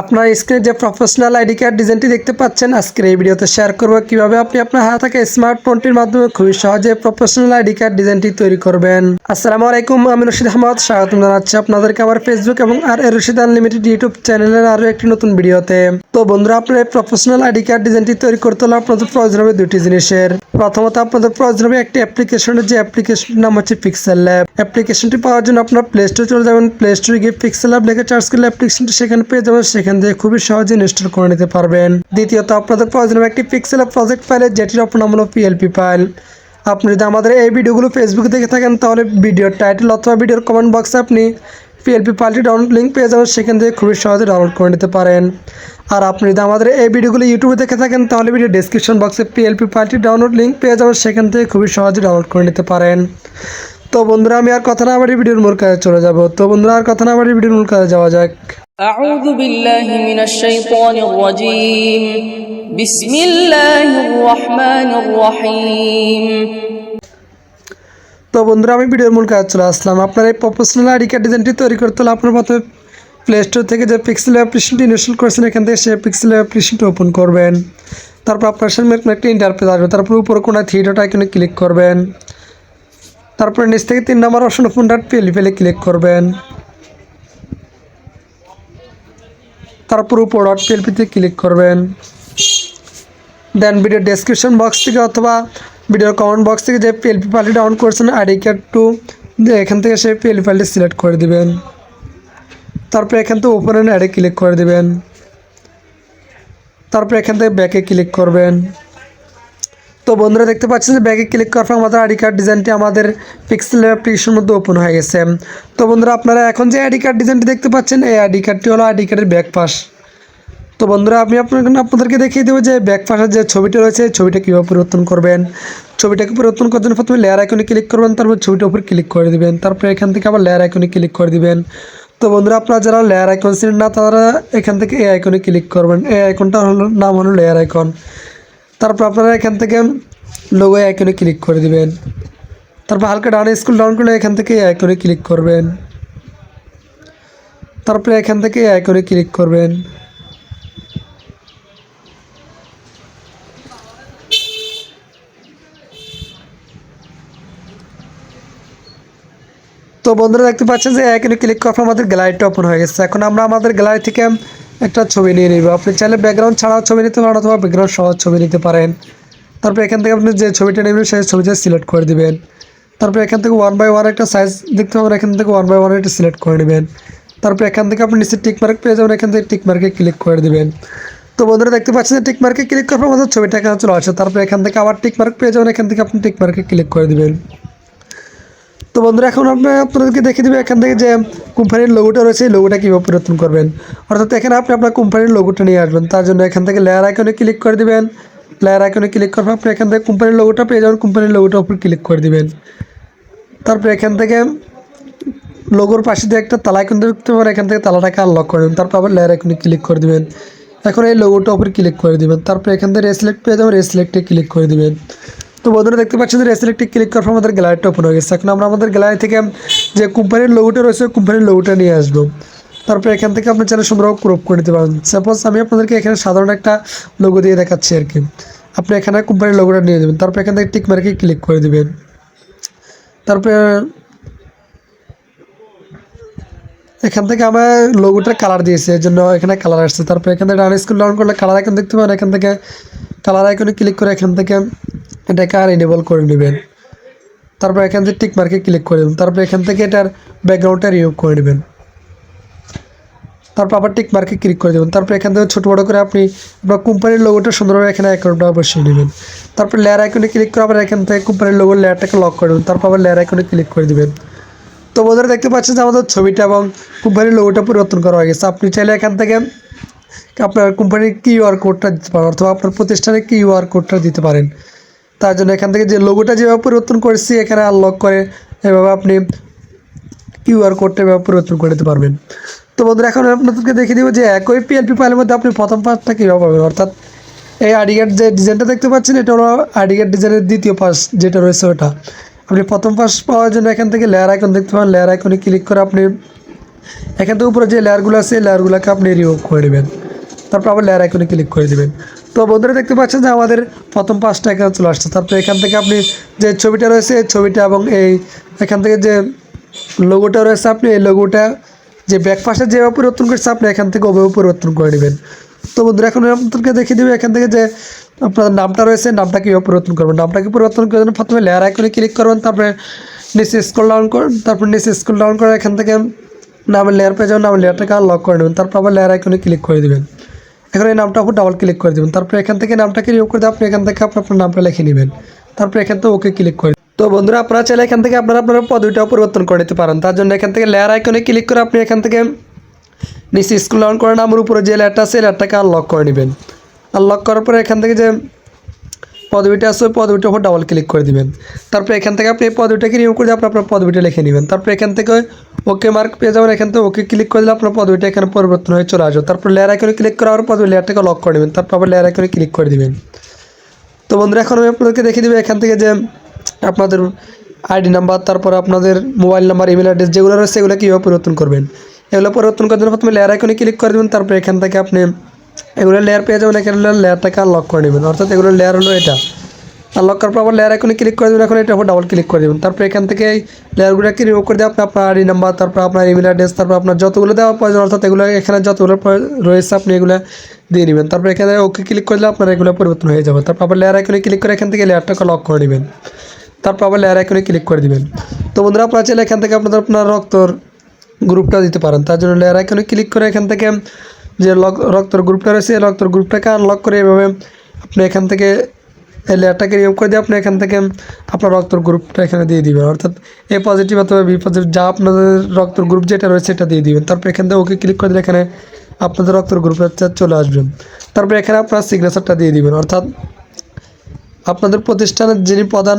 আপনার স্ক্রিনে যে প্রফেশনাল আইডি কার্ড ডিজাইনটি দেখতে পাচ্ছেন, আজকের এই ভিডিওতে শেয়ার করব কীভাবে আপনি আপনার হাতে থাকা স্মার্টফোনটির মাধ্যমে খুবই সহজে প্রফেশনাল আইডি কার্ড ডিজাইনটি তৈরি করবেন। আসসালামু আলাইকুম, আমি রশিদ আহমদ, স্বাগতম জানাচ্ছি আপনাদেরকে আমার ফেসবুক এবং R A Rashid unlimited YouTube চ্যানেলের আরও একটি নতুন ভিডিওতে। তো বন্ধুরা, আপনার প্রফেশনাল আইডি কার্ড ডিজাইনটি তৈরি করতে হলে আপনাদের প্রয়োজন হবে দুটি জিনিসের। প্রথমত, আপনাদের প্রয়োজন হবে একটি অ্যাপ্লিকেশনের যে অ্যাপ্লিকেশনটির নাম হচ্ছে পিক্সেল ল্যাব অ্যাপ্লিকেশনটি পাওয়ার জন্য আপনার প্লে স্টোর চলে যাবেন। প্লে স্টোরে গিয়ে পিক্সেল ল্যাব লিখে চার্জ করলে অ্যাপ্লিকেশনটি সেখানে পেয়ে যাবেন। সেখান থেকে খুবই সহজে ইনস্টল করে নিতে পারবেন। দ্বিতীয়ত, আপনাদের প্রয়োজন হবে একটি পিক্সেল প্রজেক্ট ফাইলের যেটির আপনার নাম হলো পিএলপি ফাইল আপনি যদি আমাদের এই ভিডিওগুলো ফেসবুকে দেখে থাকেন, তাহলে ভিডিওর টাইটেল অথবা ভিডিওর কমেন্ট বক্সে আপনি পিএলপি ফাইলটি ডাউনলোড লিঙ্ক পেয়ে যাবেন সেখান থেকে খুবই সহজে ডাউনলোড করে নিতে পারেন আর আপনি যদি আমাদের এই ভিডিওগুলো ইউটিউবে দেখে থাকেন তাহলে ভিডিও ডিসক্রিপশন বক্সে পিএলপি ফাইলটি ডাউনলোড লিঙ্ক পেয়ে যাবেন সেখান থেকে খুবই সহজে ডাউনলোড করে নিতে পারেন তো বন্ধুরা আমি আর কথা না বাড়ি ভিডিওর মূল কাজে চলে যাব তো বন্ধুরা আর কথা না বাড়ি ভিডিওর মূল কাজে যাওয়া যাক أعوذ بالله من الشيطان الرجيم بسم الله الرحمن الرحيم তো বন্ধুরা, আমি ভিডিওর মূল কাজ চলে আসলাম। আপনার এই প্রফেশনাল আইডি কার্ড ডিজাইনটি তৈরি করতে হলে আপনার প্রথমে প্লে স্টোর থেকে যে পিক্সেল অ্যাপ্লিকেশনটি ইনস্টল করেছেন, এখান থেকে সেই পিক্সেল অ্যাপ্লিকেশনটি ওপেন করবেন। তারপর আপনার সামনে একটা ইন্টারপ্রেস আসবে। তারপর উপরে কোনো থ্রি ডট আইকনে ক্লিক করবেন। তারপরে নিচ থেকে তিন নম্বর অপশন ওপেন ডট পিএল পেলে ক্লিক করবেন। তারপর উপর ডট পিএলপিতে ক্লিক করবেন। দেন ভিডিও ডেসক্রিপশন বক্স থেকে অথবা ভিডিওর কমেন্ট বক্স থেকে যে পিএলপি ফাইলটি ডাউনলোড করেছেন আইডি কার্ড টু এখান থেকে সেই পিএলপি ফাইলটি সিলেক্ট করে দেবেন। তারপর এখান থেকে ওপেন অ্যাডে ক্লিক করে দেবেন। তারপর এখান থেকে ব্যাকে ক্লিক করবেন। তো বন্ধুরা, দেখতে পাচ্ছেন যে ব্যাগে ক্লিক করার পর আমাদের আইডি কার্ড ডিজাইনটি আমাদের পিক্সেল অ্যাপ্লিকেশনের মধ্যে ওপেন হয়ে গেছে। তো বন্ধুরা, আপনারা এখন যে আইডি কার্ড ডিজাইনটি দেখতে পাচ্ছেন, এই আইডি কার্ডটি হলো আইডি কার্ডের ব্যাক পাশ। তো বন্ধুরা, আমি আপনার আপনাদেরকে দেখিয়ে দেবো যে ব্যাক পাশের যে ছবিটা রয়েছে, ছবিটা কীভাবে পরিবর্তন করবেন। ছবিটাকে পরিবর্তন করার জন্য প্রথমে লেয়ার আইকনে ক্লিক করবেন, তারপর ছবিটার উপর ক্লিক করে দেবেন। তারপরে এখান থেকে আবার লেয়ার আইকনে ক্লিক করে দিবেন। তো বন্ধুরা, আপনারা যারা লেয়ার আইকন ছিলেন না, তারা এখান থেকে এই আইকনে ক্লিক করবেন। এই আইকনটা হলো নাম হলো লেয়ার আইকন তারপর আপনারা এখান থেকে লোগো আইকনে ক্লিক করে দেবেন। তারপর হালকা ডাউন স্কুল ডাউন করলে এখান থেকে এই আইকনে ক্লিক করবেন। তারপরে এখান থেকে এই আইকনে ক্লিক করবেন। তো বন্ধুরা দেখতে পাচ্ছেন যে এখানে ক্লিক করার পর আমাদের গ্যালারিটা ওপেন হয়ে গেছে। এখন আমরা আমাদের গ্যালারি থেকে একটা ছবি নিয়ে নিব। আপনি চাইলে ব্যাকগ্রাউন্ড ছাড়াও ছবি নিতে পারেন অথবা ব্যাকগ্রাউন্ড সহ ছবি নিতে পারেন। তারপর এখান থেকে আপনি যে ছবিটা নেবেন, সেই ছবিটা সিলেক্ট করে দিবেন। তারপর এখান থেকে ওয়ান বাই ওয়ান একটা সাইজ দেখতে পাবেন, এখান থেকে ওয়ান বাই ওয়ান একটা সিলেক্ট করে নেবেন। তারপর এখান থেকে আপনি নিচে টিক মার্ক পেয়ে যাবেন, এখান থেকে টিক মার্কে ক্লিক করে দিবেন। তো বন্ধুরা দেখতে পাচ্ছেন যে টিক মার্কে ক্লিক করার পর আমাদের ছবিটা এখানে চলে আসে তারপর এখান থেকে আবার টিক মার্ক পেয়ে যাবেন, এখান থেকে আপনি টিক মার্কে ক্লিক করে দিবেন। তো বন্ধুরা, এখন আপনি আপনাদেরকে দেখে দেবে এখান থেকে যে কোম্পানির লোগোটা রয়েছে, এই লোগোটা কীভাবে পরিবর্তন করবেন। অর্থাৎ এখানে আপনি আপনার কোম্পানির লোগোটা নিয়ে আসবেন। তার জন্য এখান থেকে লেয়ার আইকনে ক্লিক করে দিবেন। লেয়ার আইকনে ক্লিক করার পর আপনি এখান থেকে কোম্পানির লোগোটা পেয়ে যাবেন। কোম্পানির লোগোটার উপর ক্লিক করে দিবেন। তারপর এখান থেকে লোগোর পাশে দিয়ে একটা তালা আইকন দেখতে পারেন এখান থেকে তালাটাকে আনলক করে দেবেন। তারপর আবার লেয়ার আইকনে ক্লিক করে দিবেন। এখন এই লোগোটার উপর ক্লিক করে দিবেন। তারপর এখান থেকে রেসিলেক্ট পেয়ে যাবেন। রেসিলেক্টে ক্লিক করে দিবেন। তো বন্ধুরা দেখতে পাচ্ছেন যে রেসিলেক্টে ক্লিক করার পর আমাদের গ্যালারিটা ওপেন হয়ে গেছে। এখন আমরা আমাদের গ্যালারি থেকে যে কোম্পানির লোগোটা রয়েছে, কোম্পানির লোগোটা নিয়ে আসব। তারপর এখান থেকে আপনি চ্যানেল সুন্দরভাবে ক্রপ করে নিতে পারেন। সাপোজ আমি আপনাদেরকে এখানে সাধারণ একটা লোগো দিয়ে দেখাচ্ছি আর কি। আপনি এখানে কোম্পানির লোগোটা নিয়ে দেবেন তারপর এখান থেকে টিক মার্কে ক্লিক করে দিবেন। তারপরে এখান থেকে আমার লোগোটার কালার দিয়েছে, এর জন্য এখানে কালার আসছে। তারপর এখান থেকে ডান স্কুল ডাউন করলে কালার আইকন দেখতে পাবেন। এখান থেকে কালার আইকনে ক্লিক করে এখান থেকে এটাকে আর এনেবল করে নেবেন। তারপর এখান থেকে টিক মার্কে ক্লিক করে দেবেন। তারপর এখান থেকে এটার ব্যাকগ্রাউন্ডটা রিমুভ করে নেবেন। তারপর আবার টিক মার্কে ক্লিক করে দেবেন। তারপর এখান থেকে ছোটো বড়ো করে আপনি আপনার কোম্পানির লোগোটা সুন্দরভাবে এখানে অ্যাকাউন্টটা বসিয়ে নেবেন। তারপর লেয়ার আইকনে ক্লিক করে আবার এখান থেকে কোম্পানির লোগোর লেয়ারটাকে লক করে দেবেন। তারপর আবার লেয়ার আইকনে ক্লিক করে দেবেন। তো বন্ধুরা, দেখতে পাচ্ছেন যে আমাদের ছবিটা এবং কোম্পানির লোগোটা পরিবর্তন করা হয়ে গেছে। আপনি চাইলে এখান থেকে আপনার কোম্পানির কিউআর কোডটা দিতে পারেন অথবা আপনার প্রতিষ্ঠানের কিউআর কোডটা দিতে পারেন। তার জন্য এখান থেকে যে লোগোটা যেভাবে পরিবর্তন করেছি, এখানে আনলক করে এভাবে আপনি কিউআর কোডটা এভাবে পরিবর্তন করে দিতে পারবেন। তো বন্ধুরা, এখন আপনাদেরকে দেখিয়ে দেবো যে একই পিএলপি ফাইলের মধ্যে আপনি প্রথম পার্টটা কীভাবে পাবেন। অর্থাৎ এই আইডিকার্ড যে ডিজাইনটা দেখতে পাচ্ছেন, এটা হলো আইডিকার্ড ডিজাইনের দ্বিতীয় পাশ যেটা রয়েছে ওটা। আপনি প্রথম পাশ পাওয়ার জন্য এখান থেকে লেয়ার আইকন দেখতে পাবেন। লেয়ার আইকনে ক্লিক করে আপনি এখান থেকে উপরে যে লেয়ারগুলো আছে লেয়ারগুলোকে আপনি রিমুভ করে নেবেন তারপর আবার লেয়ার আইকনে ক্লিক করে দিবেন। তো বন্ধুরা দেখতে পাচ্ছেন যে আমাদের প্রথম পাঁচটা এখানে চলে আসছে। তারপর এখান থেকে আপনি যে ছবিটা রয়েছে, এই ছবিটা এবং এই এখান থেকে যে লোগোটা রয়েছে আপনি, এই লোগোটা যে ব্যাক পাশে যেভাবে পরিবর্তন করছে, আপনি এখান থেকে ওভাবে পরিবর্তন করে নেবেন। তো বন্ধুরা এখন আপনাদেরকে দেখিয়ে দেবে এখান থেকে যে আপনার নামটা রয়েছে, নামটা কীভাবে পরিবর্তন করবেন নামটাকে পরিবর্তন করার জন্য প্রথমে লেয়ার আইকনে ক্লিক করবেন, তারপরে নিচে স্কুল ডাউন করুন তারপর নিচে স্কুল ডাউন করে এখান থেকে নামের লেয়ার পেয়ে যাবেন, নামের লেয়ারটাকে লক করে নেবেন, তারপর আবার লেয়ার আইকনে ক্লিক করে দেবেন। এখন এই নামটা উপর ডাবল ক্লিক করে দেবেন। তারপর এখান থেকে নামটাকে রিমুভ করে আপনি এখান থেকে আপনার আপনার নামটা লিখে নেবেন। তারপর এখান থেকে ওকে ক্লিক করে তো বন্ধুরা, আপনারা চাইলে এখান থেকে আপনারা আপনার পদবিটাও পরিবর্তন করে নিতে পারেন। তার জন্য এখান থেকে লেয়ার আইকনে ক্লিক করে আপনি এখান থেকে নিচে স্কুল ডাউন করে নামের উপরে যে লেয়ারটা আছে লেয়ারটাকে আনলক করে নেবেন। আনলক করার পরে এখান থেকে যে পদবিটা আছে, পদবিটার উপর ডাবল ক্লিক করে দিবেন। তারপর এখান থেকে আপনি এই পদবিটাকে রিমুভ করে দিয়ে আপনার আপনার পদবিটা লিখে নেবেন। তারপর এখান থেকে ওকে মার্ক পেয়ে যাবেন। এখান থেকে ওকে ক্লিক করে দিলে আপনার পদবিটা এখানে পরিবর্তন হয়ে চলে আসবে। তারপর লেয়ার আইকনে ক্লিক করার পর পদবি লেয়ারটাকে লক করে নেবেন। তারপর আবার লেয়ার আইকনে ক্লিক করে দিবেন। তো বন্ধুরা, এখন আমি আপনাদেরকে দেখিয়ে দেবো এখান থেকে যে আপনাদের আইডি নাম্বার তারপর আপনাদের মোবাইল নাম্বার ইমেল অ্যাড্রেস যেগুলো রয়েছে সেগুলো কীভাবে পরিবর্তন করবেন। এগুলো পরিবর্তন করার জন্য প্রথমে লেয়ার আইকনে ক্লিক করে দেবেন। তারপর এখান থেকে আপনি এগুলো লেয়ার পেয়ে যাবেন, এখানে লেয়ারটাকে আনলক করে নেবেন। অর্থাৎ এগুলো লেয়ার হলো এটা। আনলক করার পর আবার লেয়ার আইকনে ক্লিক করে দেবেন, এখন এটা উপর ডাবল ক্লিক করে দেবেন। তারপর এখান থেকে লেয়ারগুলোকে রিমুভ করে দিয়ে আপনি আপনার আইডি নাম্বার তারপর আপনার ইমেল অ্যাড্রেস তারপর আপনার যতগুলো দেওয়া প্রয়োজন, অর্থাৎ এগুলো এখানে যতগুলো রয়েছে, আপনি এগুলো দিয়ে নেবেন। তারপর এখানে ওকে ক্লিক করলে আপনার এগুলো পরিবর্তন হয়ে যাবে। তারপর আবার লেয়ার আইকনে ক্লিক করে এখান থেকে লেয়ারটাকে লক করে নেবেন। তারপর আবার লেয়ার আইকনে ক্লিক করে দিবেন। তো বন্ধুরা, আপনারা চাইলে এখান থেকে আপনাদের আপনার রক্তর গ্রুপটা দিতে পারেন। তার জন্য লেয়ার আইকনে ক্লিক করে এখান থেকে যে লক রক্তর গ্রুপটা রয়েছে রক্তর গ্রুপটাকে আনলক করে এভাবে আপনি এখান থেকে এই লেয়ারটাকে রিমুভ করে দিয়ে আপনি এখান থেকে আপনার রক্তর গ্রুপটা এখানে দিয়ে দিবেন। অর্থাৎ এ পজিটিভ অথবা বি পজিটিভ যা আপনাদের রক্তর গ্রুপ যেটা রয়েছে সেটা দিয়ে দিবেন। তারপর এখান থেকে ওকে ক্লিক করে দিলে এখানে আপনাদের রক্তর গ্রুপটা চলে আসবেন তারপর এখানে আপনার সিগনেচারটা দিয়ে দিবেন। অর্থাৎ আপনাদের প্রতিষ্ঠানের যিনি প্রধান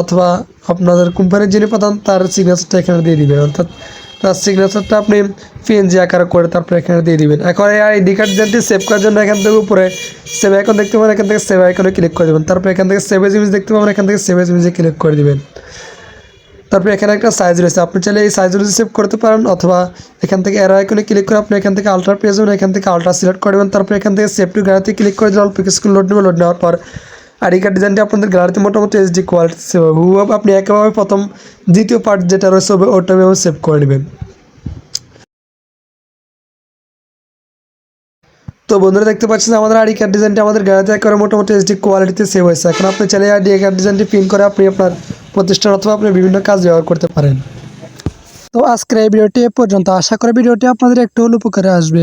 অথবা আপনাদের কোম্পানির যিনি প্রধান, তার সিগনেচারটা এখানে দিয়ে দিবেন। অর্থাৎ তার সিগনেচারটা আপনি পিএনজি আকারে করে তারপরে এখানে দিয়ে দিবেন। এখন এই আইডি কার্ড যেটি সেভ করার জন্য এখান থেকে উপরে সেভ আইকন দেখতে পাবেন, এখান থেকে সেভ আইকনে ক্লিক করে দেবেন। তারপর এখান থেকে সেভ ইমেজ দেখতে পাবেন, এখান থেকে সেভ ইমেজে ক্লিক করে দেবেন। তারপরে এখানে একটা সাইজ রয়েছে। আপনি চাইলে এই সাইজ অনুযায়ী সেভ করতে পারেন অথবা এখান থেকে এর আইকনে ক্লিক করে আপনি এখান থেকে আলট্রা পেয়ে যাবেন, এখান থেকে আলট্রা সিলেক্ট করবেন তারপর এখান থেকে সেভ টু গ্যালারিতে ক্লিক করে দিলে অল্প কিছু লোড নেবে। লোড নেওয়ার পর আইডি কার্ড ডিজাইনটি আপনাদের গ্যালারিতে মোটামুটি এইচডি কোয়ালিটি সেভ হবে। হুব আপনি একেবারে প্রথম, দ্বিতীয় পার্ট যেটা রয়েছে ওটা ওটা সেভ করে নেবেন। তো বন্ধুরা, দেখতে পাচ্ছেন আমাদের আইডি কার্ড ডিজাইনটি আমাদের গ্যালারিতে একেবারে মোটামুটি এইচডি কোয়ালিটিতে সেভ হয়েছে। এখন আপনি চাইলে আইডি কার্ড ডিজাইনটি প্রিন্ট করে আপনি আপনার প্রতিষ্ঠান অথবা আপনি বিভিন্ন কাজ ব্যবহার করতে পারেন। তো আজকের এই ভিডিওটি এ পর্যন্ত। আশা করি ভিডিওটি আপনাদের একটু হলে উপকারে আসবে।